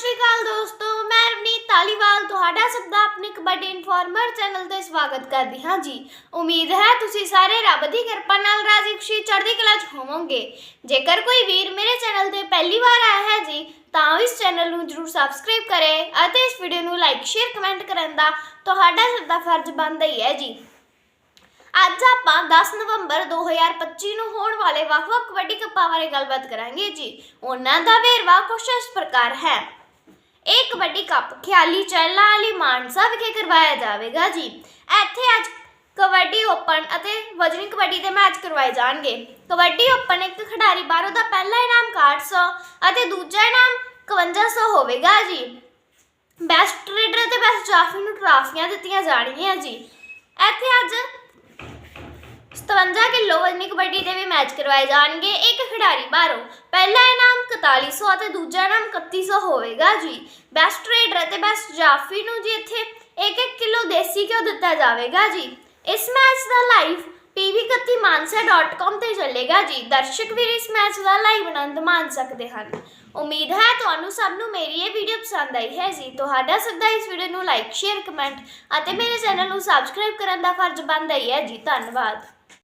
ਸ਼੍ਰੀ ਅਕਾਲ ਦੋਸਤੋ, ਮੈਂ ਰਵਨੀਤ ਤਾਲੀਵਾਲ ਤੁਹਾਡਾ ਸਭ ਦਾ ਆਪਣੇ ਕਬੱਡੀ ਇਨਫੋਰਮਰ ਚੈਨਲ ਤੇ ਸਵਾਗਤ ਕਰਦੀ ਹਾਂ ਜੀ। ਉਮੀਦ ਹੈ ਤੁਸੀਂ ਸਾਰੇ ਰੱਬ ਦੀ ਕਿਰਪਾ ਨਾਲ ਰਾਜ਼ੀ ਖੁਸ਼ੀ ਚੜ੍ਹਦੀ ਕਲਾ 'ਚ ਹੋਵੋਗੇ। ਜੇਕਰ ਕੋਈ ਵੀਰ ਮੇਰੇ ਚੈਨਲ ਤੇ ਪਹਿਲੀ ਵਾਰ ਆਇਆ ਹੈ ਜੀ, ਤਾਂ ਇਸ ਚੈਨਲ ਨੂੰ ਜਰੂਰ ਸਬਸਕ੍ਰਾਈਬ ਕਰੇ ਅਤੇ ਇਸ ਵੀਡੀਓ ਨੂੰ ਲਾਈਕ, ਸ਼ੇਅਰ, ਕਮੈਂਟ ਕਰਨ ਦਾ ਤੁਹਾਡਾ ਸਭ ਦਾ ਫਰਜ਼ ਬਣਦਾ ਹੀ ਹੈ ਜੀ। ਅੱਜ ਆਪਾਂ 10 ਨਵੰਬਰ 2025 ਨੂੰ ਹੋਣ ਵਾਲੇ ਵੱਖ-ਵੱਖ ਕਬੱਡੀ ਕੱਪਾਂ ਬਾਰੇ ਗੱਲਬਾਤ ਕਰਾਂਗੇ ਜੀ। ਉਹਨਾਂ ਦਾ ਵੇਰਵਾ ਕੁਛ ਇਸ ਪ੍ਰਕਾਰ ਹੈ। ਕਬੱਡੀ ਕੱਪ ਖਿਆਲੀ ਚਹਿਲਾ ਵਾਲੀ ਮਾਨਸਾ ਵਿਖੇ ਕਰਵਾਇਆ ਜਾਵੇਗਾ ਜੀ। ਇੱਥੇ ਅੱਜ ਕਬੱਡੀ ਓਪਨ ਅਤੇ ਵਜਨੀ ਕਬੱਡੀ ਦੇ ਮੈਚ ਕਰਵਾਏ ਜਾਣਗੇ। ਕਬੱਡੀ ਓਪਨ ਇੱਕ ਖਿਡਾਰੀ ਬਾਹਰੋਂ ਦਾ ਪਹਿਲਾ ਇਨਾਮ 6100 ਅਤੇ ਦੂਜਾ ਇਨਾਮ 5100 ਹੋਵੇਗਾ ਜੀ। ਬੈਸਟ ਟ੍ਰੇਡਰ ਅਤੇ ਬੈਸਟ ਜਾਫੀ ਨੂੰ ਟਰਾਫੀਆਂ ਦਿੱਤੀਆਂ ਜਾਣਗੀਆਂ ਜੀ। ਇੱਥੇ ਅੱਜ 57 ਕਿਲੋ ਵਜਨੀ ਕਬੱਡੀ ਦੇ ਵੀ ਮੈਚ ਕਰਵਾਏ ਜਾਣਗੇ। ਇੱਕ ਖਿਡਾਰੀ ਬਾਹਰੋਂ ਪਹਿਲਾ 4100 ਅਤੇ ਦੂਜਾ ਇਨਾਮ 3100 ਹੋਵੇਗਾ ਜੀ। ਬੈਸਟ ਟ੍ਰੇਡਰ ਅਤੇ ਬੈਸਟ ਜਾਫੀ ਨੂੰ ਜੀ ਇੱਥੇ 1-1 ਕਿਲੋ ਦੇਸੀ ਘਿਓ ਦਿੱਤਾ ਜਾਵੇਗਾ ਜੀ। ਇਸ ਮੈਚ ਦਾ ਲਾਈਵ pv31mansa.com ਤੇ ਚੱਲੇਗਾ ਜੀ। ਦਰਸ਼ਕ ਵੀ ਇਸ ਮੈਚ ਦਾ ਲਾਈਵ ਆਨੰਦ ਮਾਣ ਸਕਦੇ ਹਨ। ਉਮੀਦ ਹੈ ਤੁਹਾਨੂੰ ਸਭ ਨੂੰ ਮੇਰੀ ਇਹ ਵੀਡੀਓ ਪਸੰਦ ਆਈ ਹੈ ਜੀ। ਤੁਹਾਡਾ ਸਭ ਇਸ ਵੀਡੀਓ ਨੂੰ ਲਾਈਕ ਸ਼ੇਅਰ ਕਮੈਂਟ ਅਤੇ ਮੇਰੇ ਚੈਨਲ ਨੂੰ ਸਬਸਕ੍ਰਾਈਬ ਕਰਨ ਦਾ ਫਰਜ਼ ਬਣਦਾ ਹੀ ਹੈ ਜੀ। ਧੰਨਵਾਦ।